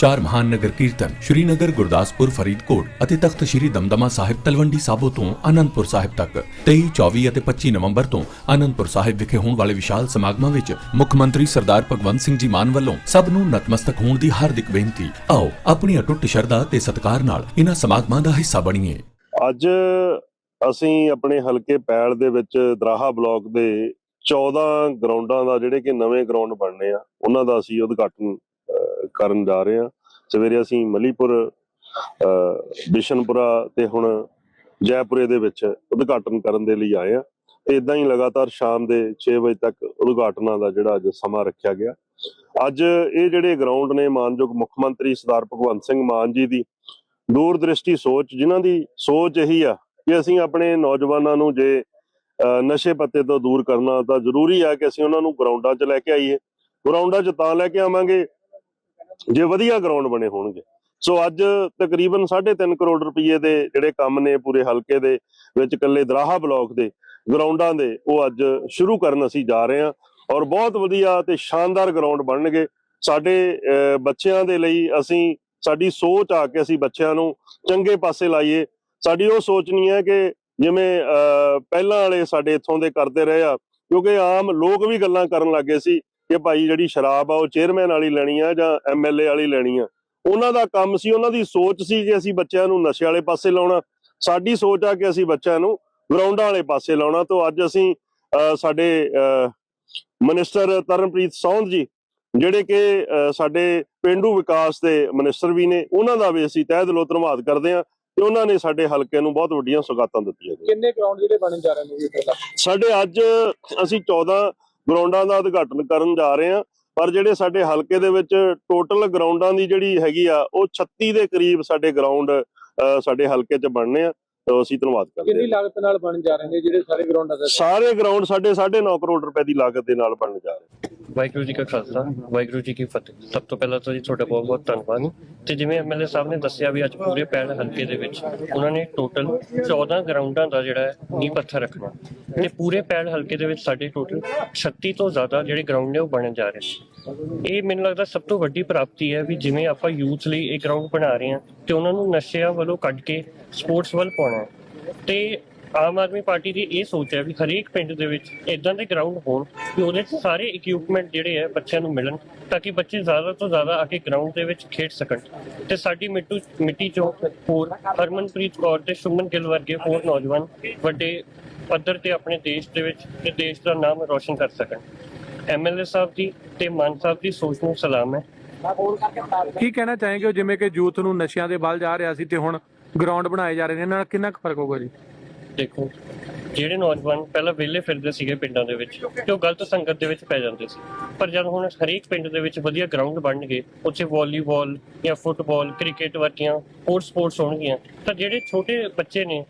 ਚਾਰ ਮਹਾਨ ਨਗਰ ਕੀਰਤਨ ਸ਼੍ਰੀਨਗਰ, ਗੁਰਦਾਸਪੁਰ, ਫਰੀਦਕੋਟ ਅਤੇ ਤਖਤ ਸ਼੍ਰੀ ਦਮਦਮਾ ਸਾਹਿਬ ਤਲਵੰਡੀ ਸਾਬੋ ਤੋਂ ਆਨੰਦਪੁਰ ਸਾਹਿਬ ਤੱਕ। 23 24 ਅਤੇ 25 ਨਵੰਬਰ ਤੋਂ ਆਨੰਦਪੁਰ ਸਾਹਿਬ ਵਿਖੇ ਹੋਣ ਵਾਲੇ ਵਿਸ਼ਾਲ ਸਮਾਗਮਾਂ ਵਿੱਚ ਮੁੱਖ ਮੰਤਰੀ ਸਰਦਾਰ ਭਗਵੰਤ ਸਿੰਘ ਜੀ ਮਾਨ ਵੱਲੋਂ ਸਭ ਨੂੰ ਨਤਮਸਤਕ ਹੋਣ ਦੀ ਹਾਰਦਿਕ ਬੇਨਤੀ। ਆਓ ਆਪਣੀ ਅਟੁੱਟ ਸ਼ਰਧਾ ਤੇ ਸਤਿਕਾਰ ਨਾਲ ਇਹਨਾਂ ਸਮਾਗਮਾਂ ਦਾ ਹਿੱਸਾ ਬਣੀਏ। ਅੱਜ ਅਸੀਂ ਆਪਣੇ ਹਲਕੇ ਪੈਲ ਦੇ ਵਿੱਚ ਦਰਾਹਾ ਬਲਾਕ ਦੇ 14 ਗਰਾਊਂਡਾਂ ਦਾ ਜਿਹੜੇ ਕਿ ਨਵੇਂ ਗਰਾਊਂਡ ਬਣਨੇ ਆ, ਉਹਨਾਂ ਦਾ ਅਸੀਂ ਉਦਘਾਟਨ ਕਰਨ ਜਾ ਰਹੇ ਹਾਂ। ਸਵੇਰੇ ਅਸੀਂ ਮਲੀਪੁਰ ਅਹ, ਬਿਸ਼ਨਪੁਰਾ ਤੇ ਹੁਣ ਜੈਪੁਰੇ ਦੇ ਵਿੱਚ ਉਦਘਾਟਨ ਕਰਨ ਦੇ ਲਈ ਆਏ ਆ ਤੇ ਇਦਾਂ ਹੀ ਲਗਾਤਾਰ ਸ਼ਾਮ ਦੇ 6 ਵਜੇ ਤੱਕ ਉਦਘਾਟਨਾਂ ਦਾ ਜਿਹੜਾ ਅੱਜ ਸਮਾਂ ਰੱਖਿਆ ਗਿਆ। ਅੱਜ ਇਹ ਜਿਹੜੇ ਗਰਾਊਂਡ ਨੇ ਮਾਨਯੋਗ ਮੁੱਖ ਮੰਤਰੀ ਸਰਦਾਰ ਭਗਵੰਤ ਸਿੰਘ ਮਾਨ ਜੀ ਦੀ ਦੂਰ ਦ੍ਰਿਸ਼ਟੀ ਸੋਚ ਜਿਨ੍ਹਾਂ ਦੀ ਸੋਚ ਇਹੀ ਆ ਕਿ ਅਸੀਂ ਆਪਣੇ ਨੌਜਵਾਨਾਂ ਨੂੰ ਜੇ ਅਹ, ਨਸ਼ੇ ਪੱਤੇ ਤੋਂ ਦੂਰ ਕਰਨਾ ਤਾਂ ਜ਼ਰੂਰੀ ਆ ਕਿ ਅਸੀਂ ਉਹਨਾਂ ਨੂੰ ਗਰਾਊਂਡਾਂ 'ਚ ਲੈ ਕੇ ਆਈਏ। ਗਰਾਊਂਡਾਂ 'ਚ ਤਾਂ ਲੈ ਕੇ ਆਵਾਂਗੇ ਜੇ ਵਧੀਆ ਗਰਾਊਂਡ ਬਣੇ ਹੋਣਗੇ। ਸੋ ਅੱਜ ਤਕਰੀਬਨ 3.5 ਕਰੋੜ ਰੁਪਏ ਦੇ ਜਿਹੜੇ ਕੰਮ ਨੇ ਪੂਰੇ ਹਲਕੇ ਦੇ ਵਿੱਚ ਇਕੱਲੇ ਦਰਾਹਾ ਬਲਾਕ ਦੇ ਗਰਾਊਂਡਾਂ ਦੇ ਉਹ ਅੱਜ ਸ਼ੁਰੂ ਕਰਨ ਅਸੀਂ ਜਾ ਰਹੇ ਹਾਂ। ਔਰ ਬਹੁਤ ਵਧੀਆ ਤੇ ਸ਼ਾਨਦਾਰ ਗਰਾਊਂਡ ਬਣਨਗੇ। ਸਾਡੇ ਬੱਚਿਆਂ ਦੇ ਲਈ ਅਸੀਂ ਸਾਡੀ ਸੋਚ ਆ ਕੇ ਅਸੀਂ ਬੱਚਿਆਂ ਨੂੰ ਚੰਗੇ ਪਾਸੇ ਲਾਈਏ। ਸਾਡੀ ਉਹ ਸੋਚ ਨਹੀਂ ਹੈ ਕਿ ਜਿਵੇਂ ਅਹ, ਪਹਿਲਾਂ ਵਾਲੇ ਸਾਡੇ ਇੱਥੋਂ ਦੇ ਕਰਦੇ ਰਹੇ ਆ ਕਿਉਂਕਿ ਆਮ ਲੋਕ ਵੀ ਗੱਲਾਂ ਕਰਨ ਲੱਗੇ ਸੀ ਕਿ ਭਾਈ ਜਿਹੜੀ ਸ਼ਰਾਬ ਆ ਉਹ ਚੇਅਰਮੈਨ ਵਾਲੀ ਲੈਣੀ ਆ ਜਾਂ ਐਮਐਲਏ ਵਾਲੀ ਲੈਣੀ ਆ। ਉਹਨਾਂ ਦਾ ਕੰਮ ਸੀ ਉਹਨਾਂ ਦੀ ਸੋਚ ਸੀ ਕਿ ਅਸੀਂ ਬੱਚਿਆਂ ਨੂੰ ਨਸ਼ੇ ਵਾਲੇ ਪਾਸੇ ਲਾਉਣਾ। ਸਾਡੀ ਸੋਚ ਆ ਕਿ ਅਸੀਂ ਬੱਚਿਆਂ ਨੂੰ ਗਰਾਊਂਡਾਂ ਵਾਲੇ ਪਾਸੇ ਲਾਉਣਾ। ਤੋਂ ਅੱਜ ਅਸੀਂ ਸਾਡੇ ਮਿਨਿਸਟਰ ਤਰਨਪ੍ਰੀਤ ਸੌਂਦ ਜੀ ਜਿਹੜੇ ਕਿ ਸਾਡੇ ਪਿੰਡੂ ਵਿਕਾਸ ਦੇ ਮਿਨਿਸਟਰ ਵੀ ਨੇ ਉਹਨਾਂ ਦਾ ਵੀ ਅਸੀਂ ਤਹਿ ਦਿਲੋਂ ਧੰਨਵਾਦ ਕਰਦੇ ਹਾਂ ਤੇ ਉਹਨਾਂ ਨੇ ਸਾਡੇ ਹਲਕੇ ਨੂੰ ਬਹੁਤ ਵੱਡੀਆਂ ਸੁਗਾਤਾਂ ਦਿੱਤੀਆਂ ਕਿੰਨੇ ਗਰਾਊਂਡ ਜਿਹੜੇ ਬਣੇ ਜਾ ਰਹੇ ਨੇ ਜੀ ਸਾਡੇ ਅੱਜ ਅਸੀਂ 14 ਗਰਾਊਂਡਾਂ ਦਾ ਉਦਘਾਟਨ ਕਰਨ ਜਾ ਰਹੇ ਹਾਂ ਪਰ ਜਿਹੜੇ ਸਾਡੇ ਹਲਕੇ ਦੇ ਵਿੱਚ ਟੋਟਲ ਗਰਾਊਂਡਾਂ ਦੀ ਜਿਹੜੀ ਹੈਗੀ ਆ ਉਹ 36 ਦੇ ਕਰੀਬ ਸਾਡੇ ਗਰਾਊਂਡ ਸਾਡੇ ਹਲਕੇ 'ਚ ਬਣਨੇ ਆ ਤਾਂ ਅਸੀਂ ਧੰਨਵਾਦ ਕਰਦੇ ਕਿੰਨੀ ਲਾਗਤ ਨਾਲ ਬਣ ਜਾ ਰਹੇ ਨੇ ਜਿਹੜੇ ਸਾਰੇ ਗਰਾਊਂਡਾਂ ਦਾ ਸਾਰੇ ਗਰਾਊਂਡ ਸਾਡੇ 9.5 ਕਰੋੜ ਰੁਪਏ ਦੀ ਲਾਗਤ ਦੇ ਨਾਲ ਬਣਨ ਜਾ ਰਹੇ ਵਾਹਿਗੁਰੂ ਜੀ ਕਾ ਖਾਲਸਾ ਵਾਹਿਗੁਰੂ ਜੀ ਕੀ ਫਤਿਹ। ਸਭ ਤੋਂ ਪਹਿਲਾਂ ਤਾਂ ਜੀ ਤੁਹਾਡਾ ਬਹੁਤ ਬਹੁਤ ਧੰਨਵਾਦ। ਤੇ ਜਿਵੇਂ ਐਮਐਲਏ ਸਾਹਿਬ ਨੇ ਦੱਸਿਆ ਵੀ ਅੱਜ ਪੂਰੇ ਪੈਣ ਹਲਕੇ ਦੇ ਵਿੱਚ ਉਹਨਾਂ ਨੇ ਟੋਟਲ 14 ਗਰਾਊਂਡਾਂ ਦਾ ਜਿਹੜਾ ਹੈ ਨੀਂਹ ਪੱਥਰ ਰੱਖਣਾ। ਤੇ ਪੂਰੇ ਪੈਲ ਹਲਕੇ ਦੇ ਵਿੱਚ ਸਾਡੇ ਟੋਟਲ 36 ਤੋਂ ਜ਼ਿਆਦਾ ਜਿਹੜੇ ਗਰਾਊਂਡ ਨੇ ਉਹ ਬਣਨ ਜਾ ਰਹੇ ਨੇ। ਇਹ ਮੈਨੂੰ ਲੱਗਦਾ ਸਭ ਤੋਂ ਵੱਡੀ ਪ੍ਰਾਪਤੀ ਹੈ ਵੀ ਜਿਵੇਂ ਆਪਾਂ ਯੂਥ ਲਈ ਇਹ ਗਰਾਊਂਡ ਬਣਾ ਰਹੇ ਹਾਂ ਤੇ ਉਹਨਾਂ ਨੂੰ ਨਸ਼ਿਆਂ ਵੱਲੋਂ ਕੱਢ ਕੇ ਸਪੋਰਟਸ ਵੱਲ ਪਾਉਣਾ ਤੇ ਆਮ ਆਦਮੀ ਪਾਰਟੀ ਦੀ ਇਹ ਸੋਚ ਹੈ ਵੀ ਹਰੇਕ ਪਿੰਡ ਦੇ ਵਿੱਚ ਇਦਾਂ ਦੇ ਗਰਾਊਂਡ ਹੋਣ ਕਿ ਉਹਦੇ 'ਚ ਸਾਰੇ ਇਕਵਿਪਮੈਂਟ ਜਿਹੜੇ ਹੈ ਬੱਚਿਆਂ ਨੂੰ ਮਿਲਣ, ਤਾਂ ਕਿ ਬੱਚੇ ਜ਼ਿਆਦਾ ਤੋਂ ਜ਼ਿਆਦਾ ਆ ਕੇ ਗਰਾਊਂਡ ਦੇ ਵਿੱਚ ਖੇਡ ਸਕਣ। ਤੇ ਸਾਡੀ ਮਿੱਟੂ, ਮਿੱਟੀ ਚੋਂ ਹੋਰ ਹਰਮਨਪ੍ਰੀਤ ਕੌਰ ਤੇ ਸੁਮਨ ਗਿੱਲ ਵਰਗੇ ਹੋਰ ਨੌਜਵਾਨ ਵੱਡੇ ਪੱਧਰ ਤੇ ਆਪਣੇ ਦੇਸ਼ ਦੇ ਵਿੱਚ ਤੇ ਦੇਸ਼ ਦਾ ਨਾਮ ਰੋਸ਼ਨ ਕਰ ਸਕਣ। ਐਮਐਲਏ ਸਾਹਿਬ ਦੀ ਤੇ ਮਾਨ ਸਾਹਿਬ ਦੀ ਸੋਚ ਨੂੰ ਸਲਾਮ ਹੈ। ਕੀ ਕਹਿਣਾ ਚਾहेंगे ਜਿਵੇਂ ਕਿ ਯੂਥ ਨੂੰ ਨਸ਼ਿਆਂ ਦੇ ਵੱਲ ਜਾ ਰਿਹਾ ਸੀ ਤੇ ਹੁਣ ਗਰਾਊਂਡ ਬਣਾਏ ਜਾ ਰਹੇ ਨੇ। ਨਾਲ ਕਿੰਨਾ ਕੁ ਫ਼ਰਕ ਹੋਊਗਾ ਜੀ? ਦੇਖੋ, ਜਿਹੜੇ ਨੌਜਵਾਨ ਪਹਿਲਾਂ ਵਿਹਲੇ ਫਿਰਦੇ ਸੀਗੇ ਪਿੰਡਾਂ ਦੇ ਵਿੱਚ ਤੇ ਉਹ ਗਲਤ ਸੰਗਤ ਦੇ ਵਿੱਚ ਪੈ ਜਾਂਦੇ ਸੀ। ਪਰ ਜਦ ਹੁਣ ਹਰੇਕ ਪਿੰਡ ਦੇ ਵਿੱਚ ਵਧੀਆ ਗਰਾਊਂਡ ਬਣਨਗੇ, ਉੱਥੇ ਵਾਲੀਬਾਲ ਜਾਂ ਫੁੱਟਬਾਲ ਕ੍ਰਿਕਟ ਵਰਗੀਆਂ ਹੋਰ ਸਪੋਰਟਸ ਹੋਣਗੀਆਂ, ਤਾਂ ਜਿਹੜੇ ਛੋਟੇ ਬੱਚੇ ਨੇ,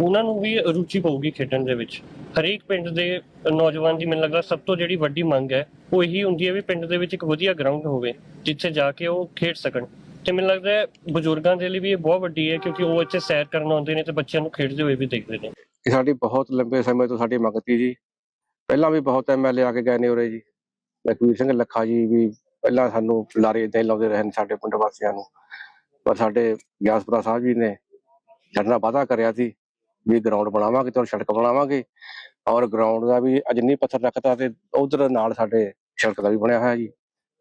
ਉਹਨਾਂ ਨੂੰ ਵੀ ਰੁਚੀ ਪਊਗੀ ਖੇਡਣ ਦੇ ਵਿੱਚ। ਹਰੇਕ ਪਿੰਡ ਦੇ ਨੌਜਵਾਨ ਦੀ ਮੈਨੂੰ ਲੱਗਦਾ ਸਭ ਤੋਂ ਜਿਹੜੀ ਵੱਡੀ ਮੰਗ ਹੈ, ਉਹ ਇਹੀ ਹੁੰਦੀ ਹੈ ਵੀ ਪਿੰਡ ਦੇ ਵਿੱਚ ਇੱਕ ਵਧੀਆ ਗਰਾਊਂਡ ਹੋਵੇ, ਜਿੱਥੇ ਜਾ ਕੇ ਉਹ ਖੇਡ ਸਕਣ। ਤੇ ਮੈਨੂੰ ਲੱਗਦਾ ਹੈ ਬਜ਼ੁਰਗਾਂ ਦੇ ਲਈ ਵੀ ਇਹ ਬਹੁਤ ਵੱਡੀ ਹੈ ਕਿਉਂਕਿ ਉਹ ਇੱਥੇ ਸੈਰ ਕਰਨ ਆਉਂਦੇ ਨੇ ਤੇ ਬੱਚਿਆਂ ਨੂੰ ਖੇਡਦੇ ਹੋਏ ਵੀ ਦੇਖਦੇ ਨੇ। ਇਹ ਸਾਡੀ ਬਹੁਤ ਲੰਬੇ ਸਮੇਂ ਤੋਂ ਸਾਡੀ ਮੰਗ ਸੀ ਜੀ। ਪਹਿਲਾਂ ਵੀ ਬਹੁਤ ਐਮਐਲਏ ਆ ਕੇ ਗਏ ਨੇ ਉਰੇ ਜੀ। ਲਖਵੀਰ ਸਿੰਘ ਲੱਖਾ ਜੀ ਵੀ ਪਹਿਲਾਂ ਸਾਨੂੰ ਲਾਰੇ ਇਦਾਂ ਹੀ ਲਾਉਂਦੇ ਰਹੇ ਨੇ ਸਾਡੇ ਪਿੰਡ ਵਾਸੀਆਂ ਨੂੰ। ਪਰ ਸਾਡੇ ਗਿਆਸਪੁਰਾ ਸਾਹਿਬ ਜੀ ਨੇ ਸਾਡੇ ਵਾਅਦਾ ਕਰਿਆ ਸੀ ਵੀ ਗਰਾਊਂਡ ਬਣਾਵਾਂਗੇ ਤੇ ਸੜਕ ਬਣਾਵਾਂਗੇ ਔਰ ਗਰਾਊਂਡ ਦਾ ਵੀ ਅੱਜ ਪੱਥਰ ਰੱਖਤਾ ਤੇ ਉਧਰ ਨਾਲ ਸਾਡੇ ਸੜਕ ਦਾ ਵੀ ਬਣਿਆ ਹੋਇਆ ਜੀ।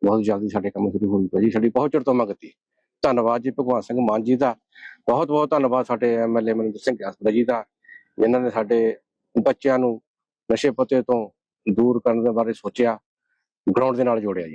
ਬਹੁਤ ਜਲਦੀ ਸਾਡੇ ਕੰਮ ਸ਼ੁਰੂ ਹੋਣ ਜੀ ਸਾਡੀ ਬਹੁਤ ਚਿਰ ਤੋਂ ਮੰਗਤੀ ਧੰਨਵਾਦ ਜੀ ਭਗਵਾਨ ਸਿੰਘ ਮਾਨ ਜੀ ਦਾ। ਬਹੁਤ ਬਹੁਤ ਧੰਨਵਾਦ ਸਾਡੇ ਐਮਐਲਏ ਮਨਿੰਦਰ ਸਿੰਘ ਗਿਆਸਪੁਰਾ ਜੀ ਦਾ, ਜਿਨ੍ਹਾਂ ਨੇ ਸਾਡੇ ਬੱਚਿਆਂ ਨੂੰ ਨਸ਼ੇ ਪੱਤੇ ਤੋਂ ਦੂਰ ਕਰਨ ਦੇ ਬਾਰੇ ਸੋਚਿਆ ਗਰਾਊਂਡ ਦੇ ਨਾਲ ਜੋੜਿਆ ਜੀ।